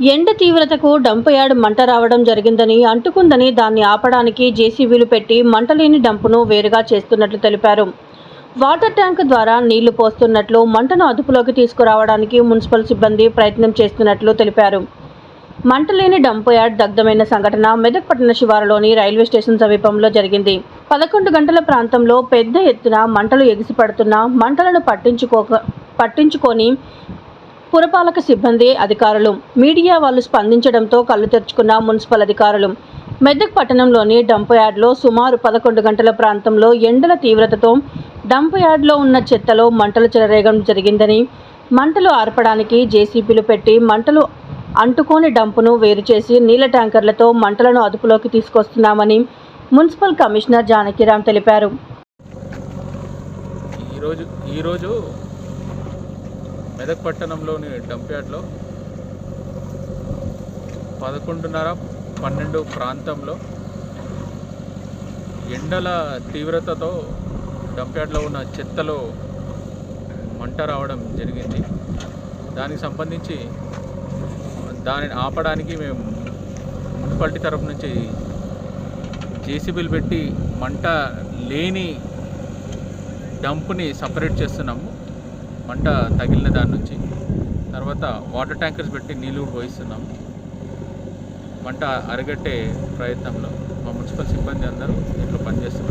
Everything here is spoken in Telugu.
ఎండ తీవ్రతకు డంపయార్డ్ మంట రావడం జరిగిందని అంటుకుందని దాన్ని ఆపడానికి జేసీబీలు పెట్టి మంటలేని డంపును వేరుగా చేస్తున్నట్లు తెలిపారు. వాటర్ ట్యాంక్ ద్వారా నీళ్ళు పోస్తున్నట్లు మంటను అదుపులోకి తీసుకురావడానికి మున్సిపల్ సిబ్బంది ప్రయత్నం చేస్తున్నట్లు తెలిపారు. మంటలేని డంపయార్డ్ దగ్ధమైన సంఘటన మెదక్ పట్టణ శివారులోని రైల్వే స్టేషన్ సమీపంలో జరిగింది. పదకొండు గంటల ప్రాంతంలో పెద్ద ఎత్తున మంటలు ఎగిసిపడుతున్నా మంటలను పట్టించుకోక పట్టించుకొని పురపాలక సిబ్బంది అధికారులు. మీడియా వాళ్ళు స్పందించడంతో కళ్ళు తెరుచుకున్న మున్సిపల్ అధికారులు. మెదక్ పట్టణంలోని డంప్ యార్డ్లో సుమారు పదకొండు గంటల ప్రాంతంలో ఎండల తీవ్రతతో డంప్ యార్డ్లో ఉన్న చెత్తలో మంటలు చెలరేగడం జరిగిందని మంటలు ఆర్పడానికి జేసీబీలు పెట్టి మంటలు అంటుకోని డంపును వేరు చేసి నీళ్ళ ట్యాంకర్లతో మంటలను అదుపులోకి తీసుకొస్తున్నామని మున్సిపల్ కమిషనర్ జానకిరామ్ తెలిపారు. ఈరోజు ఈరోజు మెదక్ పట్టణంలోని డంప్యార్డ్లో పదకొండున్నర పన్నెండు ప్రాంతంలో ఎండల తీవ్రతతో డంప్యార్డ్లో ఉన్న చెత్తలో మంట రావడం జరిగింది. దానికి సంబంధించి దానిని ఆపడానికి మేము మున్సిపాలిటీ తరఫు నుంచి జేసీబీలు పెట్టి మంట లేని డంప్ని సపరేట్ చేస్తున్నాము. మంట తగిలిన దాని నుంచి. తర్వాత వాటర్ ట్యాంకర్స్ పెట్టి నీళ్ళు కూడా మంట అరగట్టే ప్రయత్నంలో మా మున్సిపల్ సిబ్బంది అందరూ దీంట్లో పనిచేస్తున్నారు.